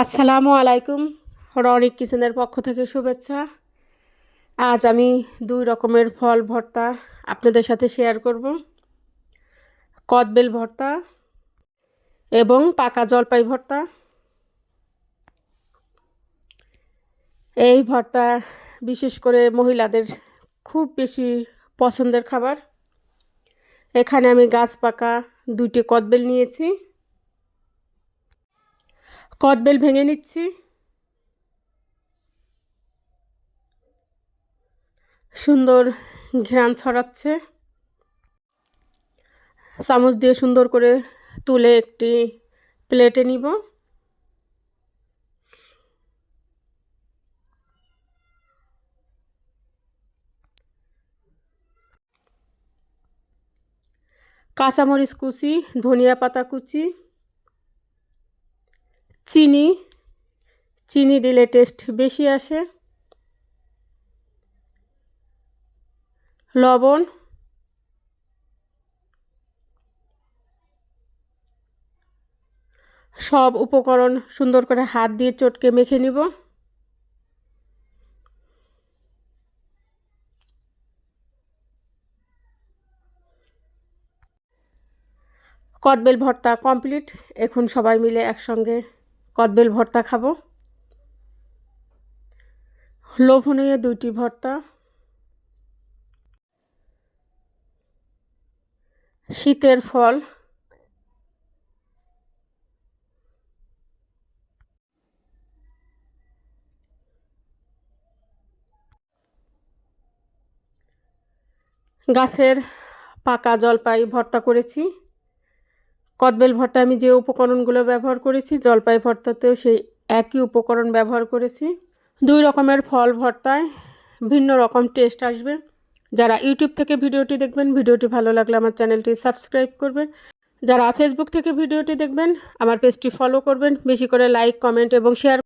আসসালামু আলাইকুম, রনিক কিচেনের পক্ষ থেকে শুভেচ্ছা। আজ আমি দুই রকমের ফল, ভর্তা আপনাদের সাথে শেয়ার করব। কদবেল ভর্তা এবং পাকা জলপাই ভর্তা। এই ভর্তা বিশেষ করে মহিলাদের খুব বেশি পছন্দের খাবার। এখানে আমি গাছ পাকা দুইটি কদবেল নিয়েছি। কদবেল ভেঙে নিচ্ছি। সুন্দর ঘ্রাণ ছড়াচ্ছে। চামচ দিয়ে সুন্দর করে তুলে একটি প্লেটে নিব। কাঁচামরিচ কুচি, ধনিয়া পাতা কুচি। চিনি চিনি দিলে টেস্ট বেশি আসে। লবণ। সব উপকরণ সুন্দর করে হাত দিয়ে চটকে মেখে নিব। কদবেল ভর্তা কমপ্লিট এখন সবাই মিলে একসঙ্গে কদবেল ভর্তা খাব। লোভনীয় দুইটি ভর্তা। শীতের ফল। গাছের পাকা জলপাই ভর্তা করেছি। কদবেল ভর্তা আমি যে উপকরণগুলো ব্যবহার করেছি, জলপাই ভর্তাতেও সেই একই উপকরণ ব্যবহার করেছি। দুই রকমের ফল ভর্তায় ভিন্ন রকম টেস্ট আসবে। যারা ইউটিউব থেকে ভিডিওটি দেখবেন, ভিডিওটি ভালো লাগলে আমার চ্যানেলটি সাবস্ক্রাইব করবেন। যারা ফেসবুক থেকে ভিডিওটি দেখবেন, আমার পেজটি ফলো করবেন। বেশি করে লাইক, কমেন্ট এবং শেয়ার